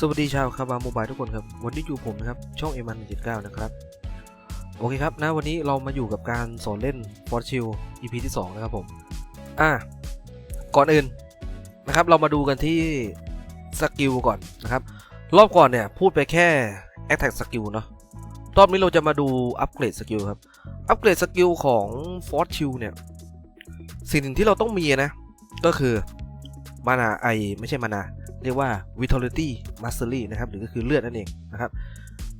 สวัสดีชาวคาบาโมบายทุกคนครับ วันนี้อยู่ผมนะครับ ช่องเอมันเจ็ดเก้านะครับ โอเคครับนะวันนี้เรามาอยู่กับการสอนเล่นฟอร์ชิล EP ที่ 2 นะครับผม อะ ก่อนอื่นนะครับ เรามาดูกันที่สกิลก่อนนะครับ รอบก่อนเนี่ย พูดไปแค่ Attack สกิลเนาะรอบนี้เราจะมาดูอัปเกรดสกิลครับ อัปเกรดสกิลของฟอร์ชิลเนี่ย สิ่งหนึ่งที่เราต้องมีนะ ก็คือมานาไอไม่ใช่มานาเรียกว่า vitality mastery นะครับหรือก็คือเลือดนั่นเองนะครับ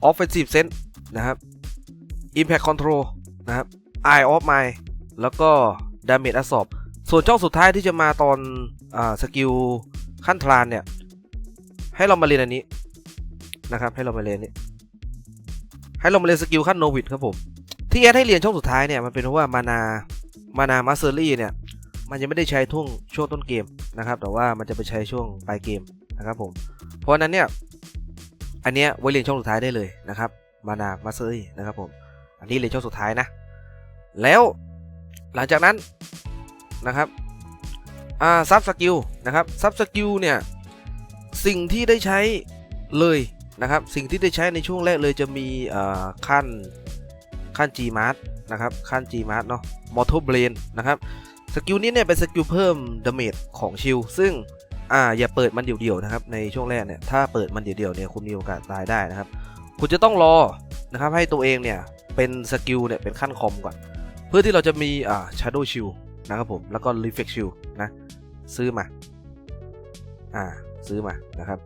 offensive sense นะครับ impact control นะครับ eye of mind แล้วก็ damage absorb ส่วนช่องสุดท้ายที่จะมาตอนอ่าสกิลขั้นทรานเนี่ย ให้เรามาเรียนอันนี้นะครับ ให้เรามาเรียนนี้ให้เรามาเรียนสกิลขั้นโนวิดครับผม ที่แอดให้เรียนช่องสุดท้ายเนี่ย มันเป็นเพราะว่ามานามานามาสเตอรี่เนี่ย มันยังไม่ได้ใช้ทุ่งช่วงต้นเกมนะครับ แต่ว่ามันจะไปใช้ช่วงปลายเกม นะครับผมเพราะนั้นเนี่ยอันเนี้ยไว้เรียนช่องสุดท้ายได้เลยนะครับ มานามาเซอรี่นะครับผมอันนี้เรียนช่องสุดท้ายนะ แล้วหลังจากนั้นนะครับอ่าซับสกิลนะครับซับสกิลเนี่ยสิ่งที่ได้ใช้เลยนะครับ สิ่งที่ได้ใช้ในช่วงแรกเลยจะมีอ่าขั้นขั้น G m a s นะครับขั้น G m a s เนาะ Mortal Brain นะครับสกิลนี้เนี่ยเป็นสกิลเพิ่มดาเมจของชิลซึ่ง อ่าอย่าเปิดมันเดี่ยวๆนะครับในช่วงแรกเนี่ยถ้าเปิดมันเดี่ยวๆเนี่ยคุณมีโอกาสตายได้นะครับ คุณจะต้องรอนะครับให้ตัวเองเนี่ยเป็นสกิลเนี่ยเป็นขั้นคอมก่อน เพื่อที่เราจะมีอ่า Shadow Shield นะครับผมแล้วก็ Reflect Shield นะซื้อมาอ่าซื้อมานะครับ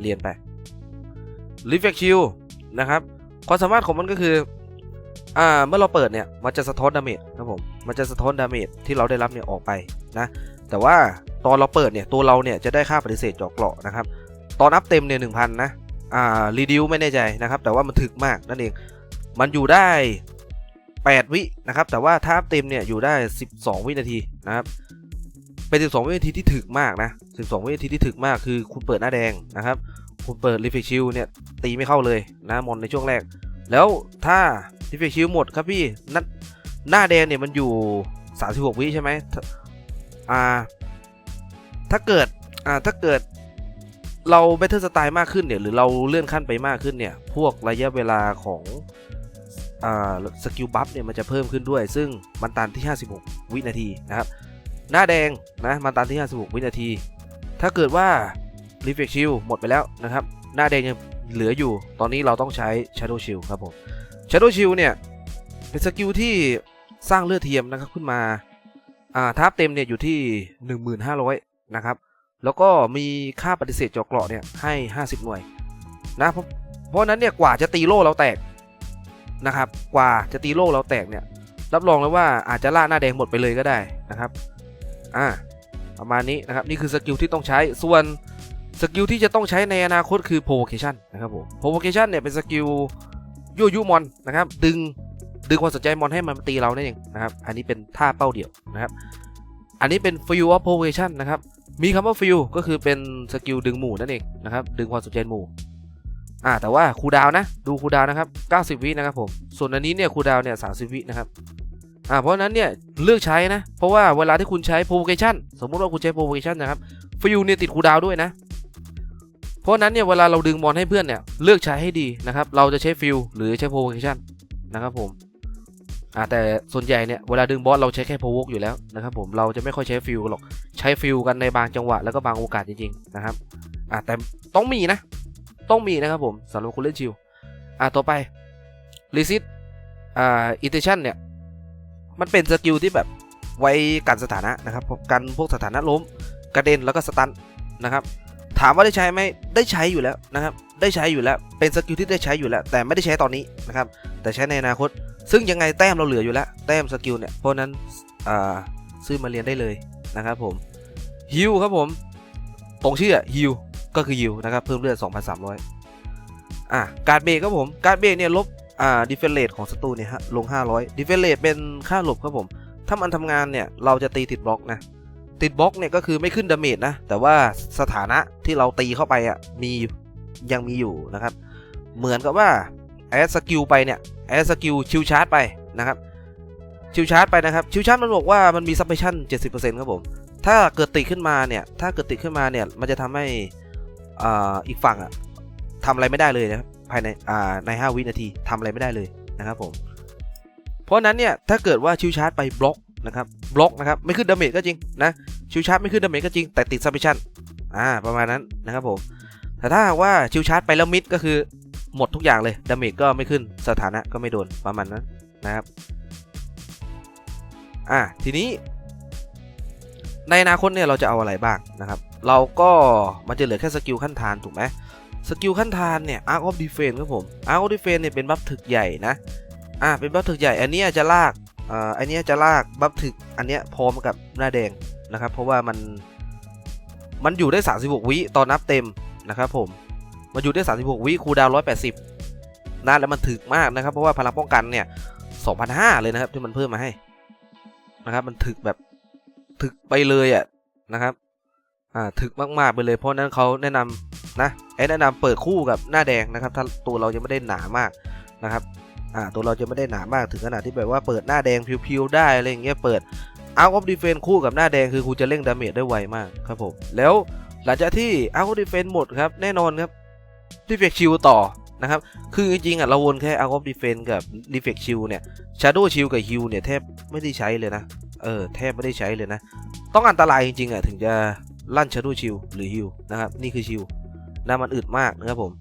เรียนไป Reflect Shield นะครับความสามารถของมันก็คืออ่าเมื่อเราเปิดเนี่ยมันจะสะท้อนดาเมจครับผมมันจะสะท้อนดาเมจที่เราได้รับเนี่ยออกไปนะ แต่ว่าตอนเราเปิดเนี่ยตัวเราเนี่ยจะได้ค่าปฏิเสธจาะเกราะนะครับ ตอนอัพเต็มเนี่ยหนึ่งพันนะอ่ารีดิวไม่แน่ใจนะครับ แต่ว่ามันถึกมากนั่นเอง มันอยู่ได้ 8 วินะครับ แต่ว่าถ้าเต็มเนี่ยอยู่ได้ 12 วินาทีนะครับเป็น 12 วินาทีที่ถึกมากนะ 12 วินาทีที่ถึกมากคือคุณเปิดหน้าแดงนะครับ คุณเปิดรีเฟกชิลเนี่ยตีไม่เข้าเลยนะมอนในช่วงแรก แล้วถ้าดิเฟกชิลหมดครับพี่หน้าหน้าแดงเนี่ยมันอยู่ 36 วิใช่ไหม อ่าถ้าเกิดอ่าถ้าเกิดเราเบเทอร์สไตล์มากขึ้นเนี่ยหรือเราเลื่อนขั้นไปมากขึ้นเนี่ย พวกระยะเวลาของอ่าสกิลบัฟเนี่ยมันจะเพิ่มขึ้นด้วย ซึ่งมันตันที่ 56 วินาทีนะครับ หน้าแดงนะมันตันที่ 56 วินาที ถ้าเกิดว่า r e f l e c t Shield หมดไปแล้วนะครับ หน้าแดงยังเหลืออยู่ ตอนนี้เราต้องใช้ Shadow Shield ครับผม Shadow Shield เนี่ย เป็นสกิลที่สร้างเลือดเทียมนะครับขึ้นมา อ่าทับเต็มเนี่ยอยู่ที่ 1500 นะครับ แล้วก็มีค่าปฏิเสธเจาะเกราะเนี่ยให้ 50 หน่วยนะเพราะเพราะฉะนั้นเนี่ยกว่าจะตีโล่เราแตกนะครับ กว่าจะตีโล่เราแตกเนี่ยรับรองเลยว่าอาจจะล่าหน้าแดงหมดไปเลยก็ได้นะครับอ่าประมาณนี้นะครับนี่คือสกิลที่ต้องใช้ส่วนสกิลที่จะต้องใช้ในอนาคตคือ provocation นะครับผม provocation เนี่ยเป็นสกิลยั่วยุมอนนะครับดึง ดึงความสนใจมอนให้มันตีเรานั่นเองนะครับ อันนี้เป็นท่าเป้าเดี่ยวนะครับ อันนี้เป็น field of provocation นะครับ มีคำว่า field ก็คือเป็นสกิลดึงหมู่นั่นเองนะครับ ดึงความสนใจหมู่อ่าแต่ว่าคูดาวนะ ดูคูดาวนะครับ 90 วินะครับผม ส่วนอันนี้เนี่ยคูดาวเนี่ย 30 วินะครับอ่าเพราะนั้นเนี่ยเลือกใช้นะ เพราะว่าเวลาที่คุณใช้ provocation สมมุติว่าคุณใช้ provocation นะครับ field เนี่ยติดคูดาวด้วยนะ เพราะนั้นเนี่ยเวลาเราดึงมอนให้เพื่อนเนี่ยเลือกใช้ให้ดีนะครับ เราจะใช้ฟิลหรือใช้ provocation นะครับผม อ่าแต่ส่วนใหญ่เนี่ยเวลาดึงบอสเราใช้แค่ provoke อยู่แล้วนะครับผมเราจะไม่ค่อยใช้ฟิลหรอกใช้ฟิลกันในบางจังหวะแล้วก็บางโอกาสจริงๆนะครับอ่าแต่ต้องมีนะ ต้องมีนะครับผมสำหรับคนเล่นชิลอ่าต่อไป resist อ่า intention เนี่ยมันเป็นสกิลที่แบบไว้กันสถานะนะครับกันพวกสถานะล้มกระเด็นแล้วก็สตันนะครับถามว่าได้ใช้ไหมได้ใช้อยู่แล้วนะครับได้ใช้อยู่แล้วเป็นสกิลที่ได้ใช้อยู่แล้ว แต่ไม่ได้ใช้ตอนนี้นะครับแต่ใช้ในอนาคต ซึ่งยังไงแต้มเราเหลืออยู่แล้ว แต้มสกิลเนี่ย เพราะนั้นซื้อมาเรียนได้เลยนะครับผมฮิวครับผมตรงชื่อฮิวก็คือฮิวนะครับ เพิ่มเลือด 2,300 อะการเบรกครับผม การเบรกเนี่ยลบอ่าดิเฟเลตของศัตรูเนี่ยฮะลง 500ดิเฟเลตเป็นค่าหลบครับผม ถ้ามันทำงานเนี่ย เราจะตีติดบล็อกนะ ติดบล็อกเนี่ยก็คือไม่ขึ้นดาเมจนะ แต่ว่าสถานะที่เราตีเข้าไปอะมียังมีอยู่นะครับ เหมือนกับว่า แอดสกิลไปเนี่ยแอดสกิลชิวชาร์จไปนะครับชิวชาร์จไปนะครับชิวชาร์จมันบอกว่ามันมีซับเพชัน70%ครับผมถ้าเกิดติดขึ้นมาเนี่ยถ้าเกิดติดขึ้นมาเนี่ยมันจะทำให้อ่าอีกฝั่งอะทำอะไรไม่ได้เลยนะครับภายในอ่าใน 5 วินาทีทำอะไรไม่ได้เลยนะครับผมเพราะนั้นเนี่ยถ้าเกิดว่าชิวชาร์จไปบล็อกนะครับบล็อกนะครับไม่ขึ้นดาเมจก็จริงนะชิวชาร์จไม่ขึ้นดาเมจก็จริงแต่ติดซับมิชันอ่าประมาณนั้นนะครับผมแต่ถ้าว่าชิวชาร์จไปแล้วมิดก็คือ หมดทุกอย่างเลยดาเมจก็ไม่ขึ้นสถานะก็ไม่โดนประมาณนั้นนะครับอ่าทีนี้ ในอนาคตเนี่ยเราจะเอาอะไรบ้างนะครับ เราก็มันจะเหลือแค่สกิลขั้นทานถูกไหมสกิลขั้นทานเนี่ย Arc of Defense ครับผม Arc of Defense เนี่ยเป็นบัฟถึกใหญ่นะอ่าเป็นบัฟถึกใหญ่ อันนี้จะลากอ่าอันนี้จะลากบัฟถึกอันเนี้ยพร้อมกับหน้าแดงนะครับ เพราะว่ามันมันอยู่ได้ 36 วิตอนนับเต็มนะครับผม มันอยู่ได้ 36 วิคูดาวน์180นะแล้วมันถึกมากนะครับ เพราะว่าพลังป้องกันเนี่ย2,500 เลยนะครับที่มันเพิ่มมาให้นะครับ มันถึกแบบถึกไปเลยอะนะครับ อ่าถึกมากๆไปเลย เพราะนั้นเขาแนะนำนะไอ้แนะนำเปิดคู่กับหน้าแดงนะครับ ถ้าตัวเรายังไม่ได้หนามากนะครับ อ่าตัวเราจะไม่ได้หนามากถึงขนาดที่แบบว่าเปิดหน้าแดงพิวๆได้อะไรอย่างเงี้ยเปิด Out of Defense คู่กับหน้าแดงคือคุณจะเร่งดาเมจได้ไวมากครับผมแล้วหลังจากที่ Out of Defense หมดครับแน่นอนครับ Defect Shield ต่อนะครับ คือจริงๆอะเราวนแค่ Out of Defense กับ Defect Shield เนี่ย Shadow Shield กับ Heal เนี่ยแทบไม่ได้ใช้เลยนะ เออแทบไม่ได้ใช้เลยนะ ต้องอันตรายจริงๆอะถึงจะลั่น Shadow Shield หรือ Heal นะครับนี่คือ Shield นะมันอึดมากนะครับผม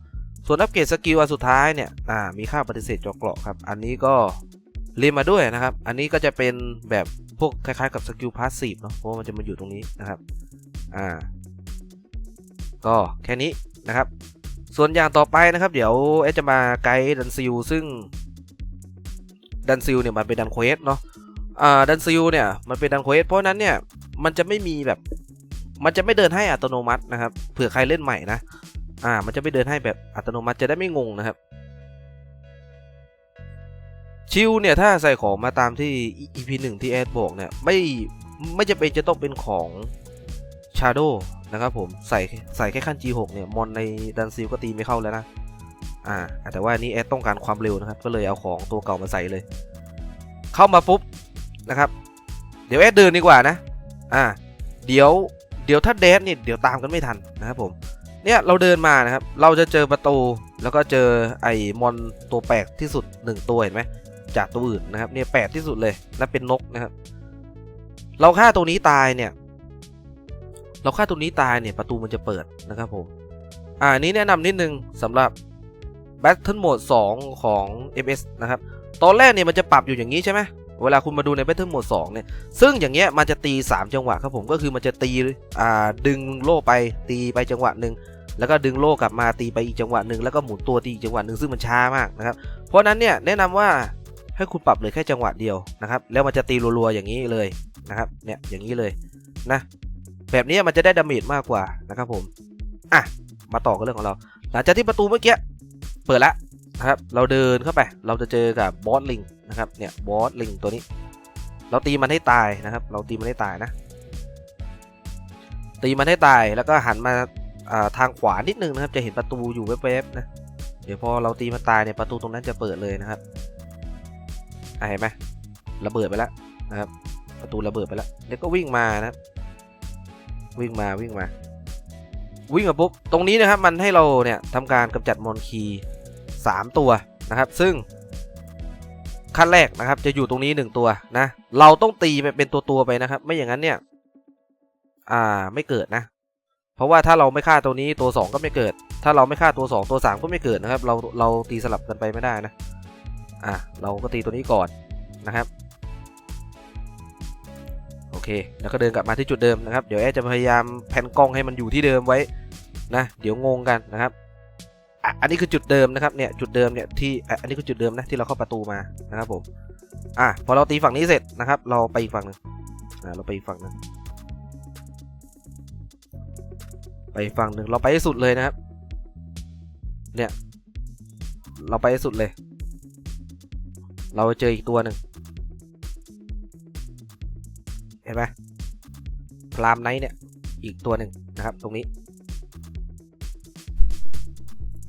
ส่วนอัปเกรดสกิลอันสุดท้ายเนี่ยอ่ามีค่าปฏิเสธจอเกราะครับ อันนี้ก็เรียนมาด้วยนะครับ อันนี้ก็จะเป็นแบบพวกคล้ายๆกับสกิลพาสซีฟเนาะเพราะมันจะมาอยู่ตรงนี้นะครับ อ่า ก็แค่นี้นะครับ ส่วนอย่างต่อไปนะครับ เดี๋ยวเอจะมาไกด์ดันซิลซึ่งดันซิลเนี่ยมันเป็นดันเควสเนาะอ่าดันซิลเนี่ยมันเป็นดันเควสเพราะฉะนั้นเนี่ยมันจะไม่มีแบบมันจะไม่เดินให้อัตโนมัตินะครับเผื่อใครเล่นใหม่นะอ่ามันจะไม่เดินให้แบบอัตโนมัติจะได้ไม่งงนะครับ ชิลเนี่ยถ้าใส่ของมาตามที่ EP 1ที่แอดบอกเนี่ยไม่ไม่จะเป็นจะต้องเป็นของ Shadow นะครับผมใส่ใส่แค่ขั้น G6 เนี่ยมอนในดันซิลก็ตีไม่เข้าแล้วนะอ่าแต่ว่านี้แอดต้องการความเร็วนะครับ ก็เลยเอาของตัวเก่ามาใส่เลย เข้ามาปุ๊บนะครับ เดี๋ยวแอดเดินดีกว่านะอ่าเดี๋ยวเดี๋ยวถ้าแดดเนี่ยเดี๋ยวตามกันไม่ทันนะครับผมเนี่ยเราเดินมานะครับ เราจะเจอประตูแล้วก็เจอไอ้มอนตัวแปลกที่สุดหนึ่งตัวเห็นไหมจากตัวอื่นนะครับเนี่ยแปลกที่สุดเลยและเป็นนกนะครับ เราฆ่าตัวนี้ตายเนี่ย เราฆ่าตัวนี้ตายเนี่ยประตูมันจะเปิดนะครับผม อ่าอันนี้แนะนำนิดนึงสำหรับ Battle Mode 2 ของ MS นะครับ ตอนแรกเนี่ยมันจะปรับอยู่อย่างนี้ใช่ไหมเวลาคุณมาดูใน Battle Mode 2 เนี่ย ซึ่งอย่างเงี้ยมันจะตี 3 จังหวะครับผม ก็คือมันจะตี อ่า ดึงโล่ไป ตีไปจังหวะหนึ่ง แล้วก็ดึงโล่กลับมาตีไปอีกจังหวะหนึ่ง แล้วก็หมุนตัวตีอีกจังหวะหนึ่งซึ่งมันช้ามากนะครับ เพราะนั้นเนี่ยแนะนำว่าให้คุณปรับเลยแค่จังหวะเดียวนะครับ แล้วมันจะตีรัวๆอย่างนี้เลยนะครับ เนี่ย อย่างนี้เลยนะ แบบนี้มันจะได้ดาเมจมากกว่านะครับผมอะมาต่อกันเรื่องของเรา หลังจากที่ประตูเมื่อกี้เปิดแล้วนะครับเราเดินเข้าไปเราจะเจอกับบอสลิงนะครับเนี่ยบอสลิงตัวนี้ เราตีมันให้ตายนะครับ เราตีมันให้ตายนะ ตีมันให้ตายแล้วก็หันมาทางขวานิดนึงนะครับ จะเห็นประตูอยู่แวบๆนะเดี๋ยวพอเราตีมันตายเนี่ยประตูตรงนั้นจะเปิดเลยนะครับเห็นไหมระเบิดไปแล้วนะครับ ประตูระเบิดไปแล้วเดี๋ยวก็วิ่งมานะครับ วิ่งมาวิ่งมา วิ่งมาปุ๊บ ตรงนี้นะครับมันให้เราเนี่ยทำการกำจัดมอนคีสามตัวนะครับ ซึ่งขั้นแรกนะครับ จะอยู่ตรงนี้หนึ่งตัวนะ เราต้องตีไปเป็นตัวตัวไปนะครับ ไม่อย่างนั้นเนี่ย อ่าไม่เกิดนะ เพราะว่าถ้าเราไม่ฆ่าตัวนี้ตัวสองก็ไม่เกิด ถ้าเราไม่ฆ่าตัวสองตัวสามก็ไม่เกิดนะครับ เราเราตีสลับกันไปไม่ได้นะ อะเราก็ตีตัวนี้ก่อนนะครับ เค แล้วก็เดินกลับมาที่จุดเดิมนะครับ เดี๋ยวแอดจะพยายามแผ่นกล้องให้มันอยู่ที่เดิมไว้นะ เดี๋ยวงงกันนะครับอ,อันนี้คือจุดเดิมนะครับเนี่ยจุดเดิมเนี่ยที่อันนี้คือจุดเดิมนะที่เราเข้าประตูมานะครับผมอะพอเราตีฝั่งนี้เสร็จนะครับ เราไปอีกฝั่งหนึ่งอ่าเราไปอีกฝั่งหนึ่งไปฝั่งหนึ่งเราไปให้สุดเลยนะครับ เนี่ย เราไปให้สุดเลย เราเจออีกตัวหนึ่ง เห็นไหมพรามไนท์เนี่ย อีกตัวหนึ่งนะครับ ตรงนี้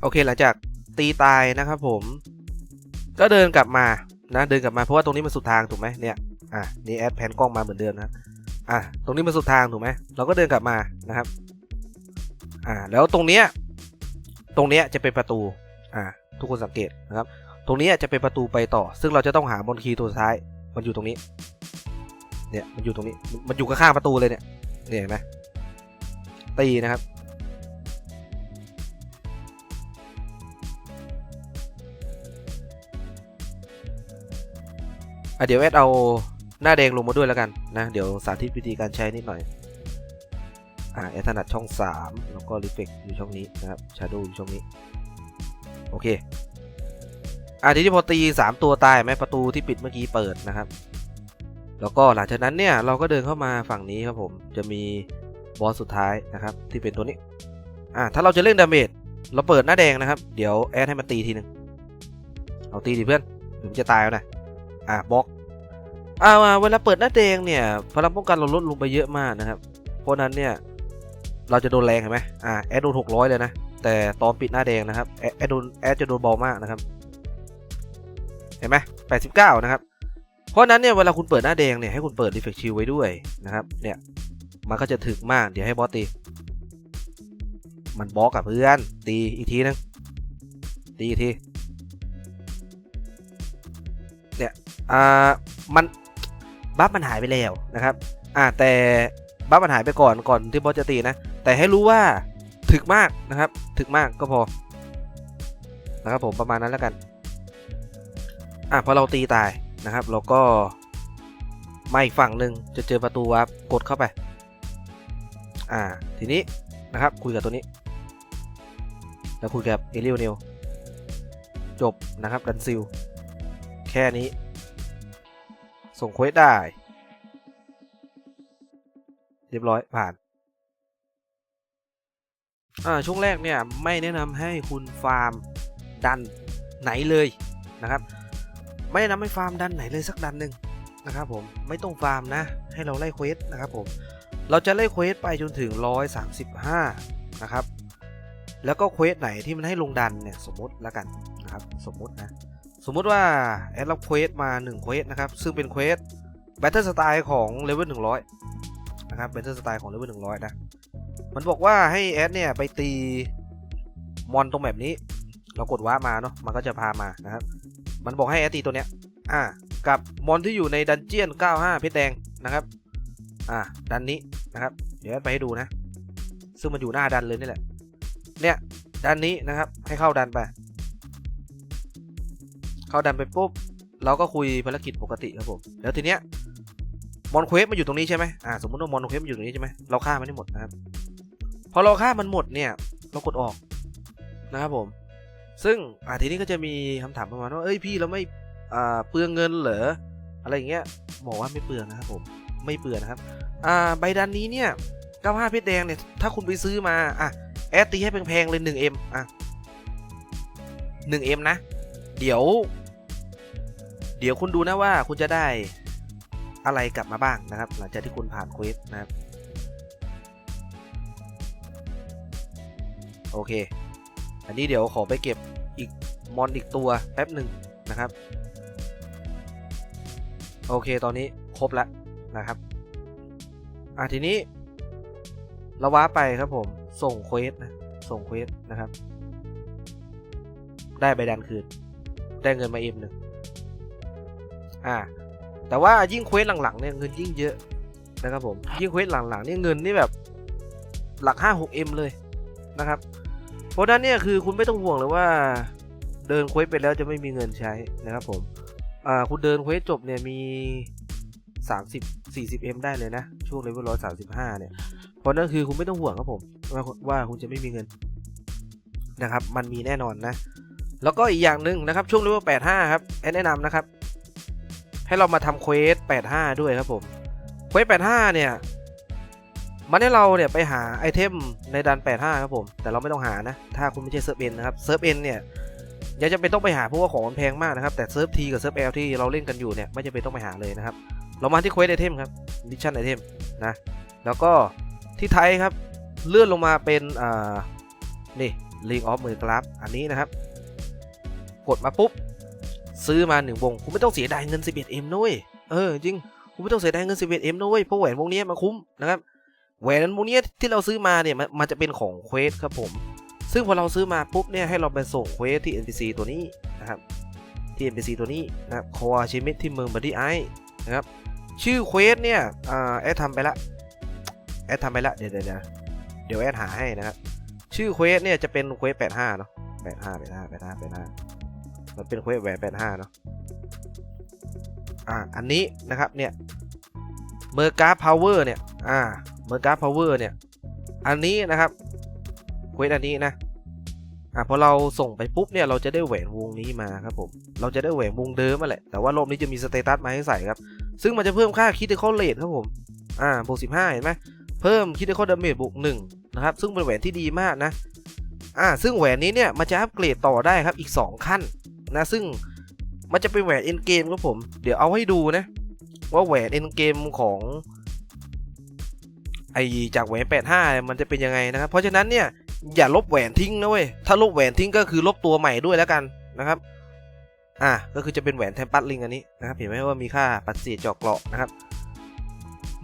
โอเคหลังจากตีตายนะครับผม ก็เดินกลับมานะเดินกลับมาเพราะว่าตรงนี้มันสุดทางถูกไหมเนี่ยอะนี่แอดแผนกล้องมาเหมือนเดิมนะอะตรงนี้มันสุดทางถูกไหมเราก็เดินกลับมานะครับอ่าแล้วตรงเนี้ยตรงเนี้ยจะเป็นประตูอ่าทุกคนสังเกตนะครับ ตรงนี้จะเป็นประตูไปต่อ ซึ่งเราจะต้องหาบอลคีย์ตัวสุดท้าย มันอยู่ตรงนี้ เนี่ยมันอยู่ตรงนี้ มันอยู่ข้างๆประตูเลยเนี่ย เนี่ยเห็นไหมตีนะครับ อะเดี๋ยวแอดเอาหน้าแดงลงมาด้วยแล้วกันนะ เดี๋ยวสาธิตวิธีการใช้นิดหน่อย อ่าแอดถนัดช่อง 3 แล้วก็รีเฟกอยู่ช่องนี้นะครับชาร์โดอยู่ช่องนี้ โอเคอะทีนี้พอตี 3 ตัวตายไหมประตูที่ปิดเมื่อกี้เปิดนะครับ แล้วก็หลังจากนั้นเนี่ยเราก็เดินเข้ามาฝั่งนี้ครับผมจะมีบอสสุดท้ายนะครับที่เป็นตัวนี้อ่าถ้าเราจะเล่นดาเมจเราเปิดหน้าแดงนะครับ เดี๋ยวแอดให้มันตีทีหนึ่งเอาตีดิเพื่อนถึงจะตายแล้วนะอ่าบล็อกอ่าเวลาเปิดหน้าแดงเนี่ยพลังป้องกันเราลดลงไปเยอะมากนะครับเพราะนั้นเนี่ยเราจะโดนแรงเห็นไหมอ่าแอดโดนหกร้อยเลยนะแต่ตอนปิดหน้าแดงนะครับแอดโดนแอดจะโดนเบามากนะครับ เห็นไหมแปดสิบเก้านะครับ ราะนั้นเนี่ยเวลาคุณเปิดหน้าแดงเนี่ยให้คุณเปิดรีเฟกชิลไว้ด้วยนะครับเนี่ยมันก็จะถึกมากเดี๋ยวให้บอสตี มันบล็อกกับเพื่อนตีอีกทีนึงตีอีกทีเนี่ยอ่ามันบัฟมันหายไปแล้วนะครับอ่าแต่บัฟมันหายไปก่อนก่อนที่บอสจะตีนะ แต่ให้รู้ว่าถึกมากนะครับถึกมากก็พอนะครับผมประมาณนั้นแล้วกันอะพอเราตีตาย นะครับเราก็มาอีกฝั่งหนึ่งจะเจอประตูวาร์ปกดเข้าไป อ่า ทีนี้นะครับ คุยกับตัวนี้ แล้วคุยกับเอลิโอเนลจบนะครับ ดันซิล แค่นี้ ส่งเควสได้ เรียบร้อยผ่าน อ่า ช่วงแรกเนี่ย ไม่แนะนำให้คุณฟาร์มดันไหนเลยนะครับ ไม่แนะนำให้ฟาร์มดันไหนเลยสักดันหนึ่งนะครับผมไม่ต้องฟาร์มนะ ให้เราไล่เควสนะครับผมเราจะไล่เควสไปจนถึง 135 นะครับ แล้วก็เควสไหนที่มันให้ลงดันเนี่ยสมมติแล้วกันนะครับสมมตินะสมมติว่าแอดรับเควสมา1เควสนะครับซึ่งเป็นเควสแบตเตอร์สไตล์ของเลเวล100 นะครับแบตเตอร์สไตล์ของเลเวล100 นะ มันบอกว่าให้แอดเนี่ยไปตีมอนตรงแบบนี้ เรากดว้ามาเนาะมันก็จะพามานะครับ มันบอกให้แอดตีตัวเนี้ยอ่ากับมอนที่อยู่ในดันเจียน 95 เพชรแดงนะครับ อ่าดันนี้นะครับ เดี๋ยวไปให้ดูนะ ซึ่งมันอยู่หน้าดันเลยนี่แหละ เนี่ยดันนี้นะครับให้เข้าดันไป เข้าดันไปปุ๊บเราก็คุยภารกิจปกติครับผมแล้วทีเนี้ยมอนเควสมันอยู่ตรงนี้ใช่ไหมอ่าสมมติว่ามอนเควสมันอยู่ตรงนี้ใช่ไหมเราฆ่ามันได้หมดนะครับ พอเราฆ่ามันหมดเนี่ย เรากดออกนะครับผม ซึ่งอ่าทีนี้ก็จะมีคำถามประมาณว่าเอ้ยพี่เราไม่อ่าเปลืองเงินเหรออะไรอย่างเงี้ยบอกว่าไม่เปลืองนะครับผมไม่เปลืองนะครับอ่าใบดันนี้เนี่ย95เพชรแดงเนี่ยถ้าคุณไปซื้อมาอะแอดตีให้แพงๆเลย 1M อะ 1M นะ เดี๋ยว เดี๋ยวคุณดูนะว่าคุณจะได้อะไรกลับมาบ้างนะครับ หลังจากที่คุณผ่านเควสนะครับ โอเค อันนี้เดี๋ยวขอไปเก็บอีกมอนอีกตัวแป๊บหนึ่งนะครับ โอเคตอนนี้ครบแล้วนะครับ อะทีนี้เราว้าไปครับผมส่งเควสนะส่งเควสนะครับ ได้ใบดันคืน ได้เงินมาเอ็มหนึ่งอ่า แต่ว่ายิ่งเควสหลังๆเนี่ยเงินยิ่งเยอะนะครับผมยิ่งเควสหลังๆเนี่ยเงินนี่แบบหลักห้าหกเอ็มเลยนะครับ ราะนั้นเนี่ยคือคุณไม่ต้องห่วงเลยว่า เดินเควสไปแล้วจะไม่มีเงินใช้นะครับผมอ่าคุณเดินเควสจบเนี่ยมี 30 40 m ได้เลยนะ ช่วงเลเวล135เนี่ย เพราะนั่นคือคุณไม่ต้องห่วงครับผม ว่าว่าคุณจะไม่มีเงินนะครับ มันมีแน่นอนนะ แล้วก็อีกอย่างหนึ่งนะครับช่วงเลเวล85 ครับแนะนำนะครับ ให้เรามาทำเควส85 ด้วยครับผมเควส85 เนี่ย มันให้เราเนี่ยไปหาไอเทมในดัน 85 ครับผม แต่เราไม่ต้องหานะ ถ้าคุณไม่ใช่เซิร์ฟเอ็นนะครับ เซิร์ฟเอ็นเนี่ยยังจะเป็นต้องไปหาเพราะว่าของมันแพงมากนะครับ แต่เซิร์ฟทีกับเซิร์ฟแอลที่เราเล่นกันอยู่เนี่ยไม่จำเป็นต้องไปหาเลยนะครับ เรามาที่เควสไอเทมครับมิชั่นไอเทมนะ แล้วก็ที่ไทยครับเลื่อนลงมาเป็นอ่านี่ลิงออฟมือกราฟอันนี้นะครับ กดมาปุ๊บ ซื้อมาหนึ่งวงคุณไม่ต้องเสียดายเงิน 11M นะเว้ยเออจริงคุณไม่ต้องเสียดายเงิน 11M นะเว้ยเพราะแหวนวงนี้มันคุ้มนะครับ แหวนวงนี้ที่เราซื้อมาเนี่ยมันมันจะเป็นของเควสครับผม ซึ่งพอเราซื้อมาปุ๊บเนี่ยให้เราไปส่งเควสที่ NPC ตัวนี้นะครับที่ NPC ตัวนี้นะครับคอชิมิที่เมืองบัดดี้ไอนะครับชื่อเควสเนี่ยแอดทำไปละแอดทำไปละเดี๋ยวเดี๋ยวเดี๋ยวแอดหาให้นะครับชื่อเควสเนี่ยจะเป็นเควส85เนาะ85 85 85 85มันเป็นเควสแหวน85เนาะอ่าอันนี้นะครับเนี่ยเมอร์กาพาวเวอร์เนี่ยอ่า เมอร์กาพาวเวอร์เนี่ย อันนี้นะครับเควสอันนี้นะอะพอเราส่งไปปุ๊บเนี่ยเราจะได้แหวนวงนี้มาครับผม เราจะได้แหวนวงเดิมมาแหละ แต่ว่ารอบนี้จะมีสเตตัสมาให้ใส่ครับ ซึ่งมันจะเพิ่มค่าคิด i ค a l เล e ครับผม อ่าบวก15เห็นไหมเพิ่มคิด i ค a l ดาเมจบวก1นะครับ ซึ่งเป็นแหวนที่ดีมากนะ อ่า ซึ่งแหวนนี้เนี่ยมันจะอัปเกรดต่อได้ครับอีก 2 ขั้นนะ ซึ่งมันจะเป็นแหวนเอ็นเกมครับผม เดี๋ยวเอาให้ดูนะว่าแหวนเอ็นเกมของ ไอจากแหวน85 มันจะเป็นยังไงนะครับ เพราะฉะนั้นเนี่ยอย่าลบแหวนทิ้งนะเว้ย ถ้าลบแหวนทิ้งก็คือลบตัวใหม่ด้วยแล้วกันนะครับ อ่าก็คือจะเป็นแหวนแทมปัสลิงอันนี้นะครับ เห็นไหมว่ามีค่าปฏิเสธเจาะเกราะนะครับ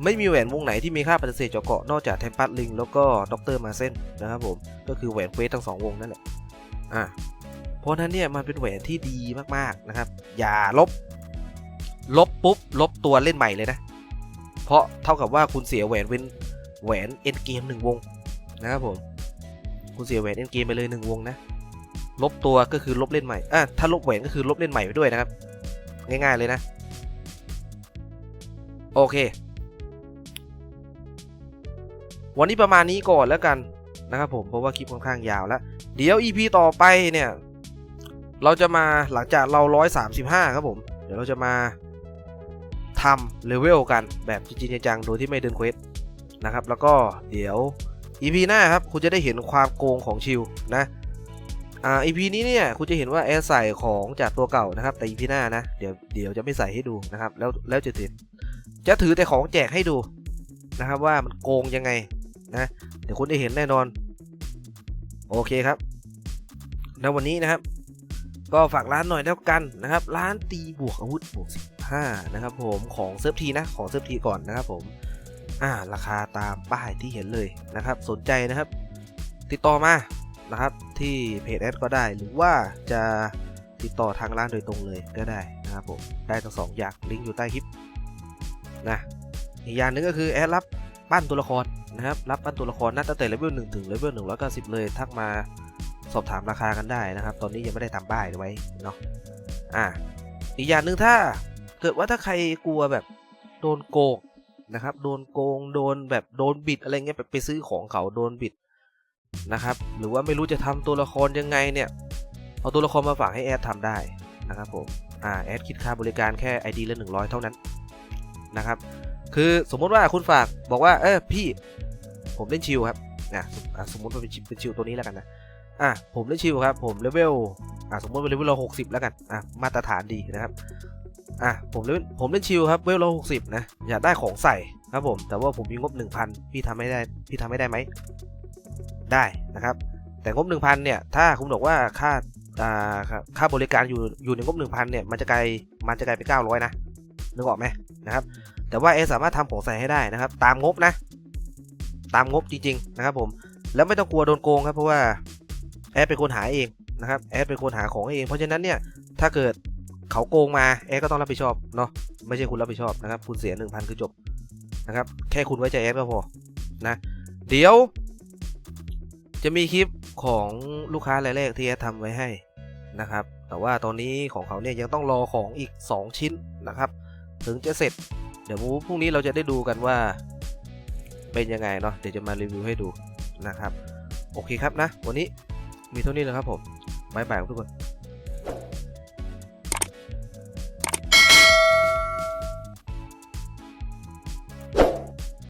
ไม่มีแหวนวงไหนที่มีค่าปฏิเสธเจาะเกราะนอกจากแทมปัสลิงแล้วก็ด็อกเตอร์มาเซนนะครับผม ก็คือแหวนเควสทั้งสองวงนั่นแหละ อ่าเพราะฉะนั้นเนี่ยมันเป็นแหวนที่ดีมากๆนะครับ อย่าลบ ลบปุ๊บลบตัวเล่นใหม่เลยนะ เพราะเท่ากับว่าคุณเสียแหวนเว้น แหวนเอ็นเกมหนึ่งวงนะครับผมคุณเสียแหวนเอ็นเกมไปเลยหนึ่งวงนะลบตัวก็คือลบเล่นใหม่อะถ้าลบแหวนก็คือลบเล่นใหม่ไปด้วยนะครับ ง่ายๆเลยนะ โอเค วันนี้ประมาณนี้ก่อนแล้วกันนะครับผมเพราะว่าคลิปค่อนข้างยาวแล้ว เดี๋ยว EP ต่อไปเนี่ย เราจะมาหลังจากเรา 135 ครับผม เดี๋ยวเราจะมาทำเลเวลกันแบบจริงจังโดยที่ไม่เดินเควส นะครับ แล้วก็เดี๋ยว EP หน้าครับคุณจะได้เห็นความโกงของชิวนะอ่า EP นี้เนี่ยคุณจะเห็นว่าแอร์ใส่ของจากตัวเก่านะครับแต่ EP หน้านะเดี๋ยวเดี๋ยวจะไม่ใส่ให้ดูนะครับแล้วแล้วจะถือจะถือแต่ของแจกให้ดูนะครับว่ามันโกงยังไงนะเดี๋ยวคุณได้เห็นแน่นอน โอเคครับแล้ววันนี้นะครับ ก็ฝากร้านหน่อยแล้วกันนะครับ ร้านตีบวกอาวุธบวก15นะครับผมของเซิร์ฟทีนะของเซิร์ฟทีก่อนนะครับผม อ่าราคาตามป้ายที่เห็นเลยนะครับ สนใจนะครับ ติดต่อมานะครับที่เพจแอดก็ได้ หรือว่าจะติดต่อทางร้านโดยตรงเลยก็ได้นะครับผมได้ทั้งสองอย่างลิงก์อยู่ใต้คลิปนะอีกอย่างหนึ่งก็คือแอดรับปั้นตัวละครนะครับรับปั้นตัวละครนับตั้งแต่เลเวลหนึ่งถึงเลเวลหนึ่งร้อยเก้าสิบเลยทักมาสอบถามราคากันได้นะครับ ตอนนี้ยังไม่ได้ทำป้ายไว้เนาะอ่าอีกอย่างหนึ่งถ้าเกิดว่าถ้าใครกลัวแบบโดนโกง นะครับ โดนโกง โดนแบบโดนบิดอะไรเงี้ยไปไปซื้อของเขาโดนบิดนะครับ หรือว่าไม่รู้จะทำตัวละครยังไงเนี่ย เอาตัวละครมาฝากให้แอดทำได้นะครับผม อ่า แอดคิดค่าบริการแค่ ID ละ 100 เท่านั้นนะครับ คือสมมติว่าคุณฝากบอกว่า เออพี่ผมเล่นชิวครับนะสมมติว่าเป็นชิวเป็นชิวตัวนี้แล้วกันนะ อะผมเล่นชิวครับ ผมเลเวล อะสมมติว่าเลเวลเรา60แล้วกัน อะมาตรฐานดีนะครับ อะผมเล่นผมเล่นชิลครับเวลละหกสิบนะอยากได้ของใส่ครับผม แต่ว่าผมมีงบ1,000พี่ทำไม่ได้พี่ทำไม่ได้ไหมได้นะครับ แต่งบ1,000เนี่ยถ้าคุณบอกว่าค่าอ่าค่าบริการอยู่อยู่ในงบ1,000เนี่ยมันจะกลายมันจะกลายเป็น900นะนึกออกไหมนะครับ แต่ว่าเอสามารถทำของใส่ให้ได้นะครับ ตามงบนะ ตามงบจริงๆนะครับ ผมแล้วไม่ต้องกลัวโดนโกงครับเพราะว่าแอดเป็นคนหาเองนะครับแอดเป็นคนหาของเอง เพราะฉะนั้นเนี่ยถ้าเกิด เขาโกงมาแอดก็ต้องรับผิดชอบเนาะไม่ใช่คุณรับผิดชอบนะครับ คุณเสีย 1,000 คือจบนะครับ แค่คุณไว้ใจแอดก็พอนะเดี๋ยว จะมีคลิปของลูกค้ารายแรกที่แอดทำไว้ให้นะครับ แต่ว่าตอนนี้ของเขาเนี่ยยังต้องรอของอีก 2 ชิ้นนะครับ ถึงจะเสร็จ เดี๋ยวพรุ่งนี้เราจะได้ดูกันว่าเป็นยังไงเนาะเดี๋ยวจะมารีวิวให้ดูนะครับ โอเคครับนะ วันนี้มีเท่านี้เลยครับผมบายบายทุกคน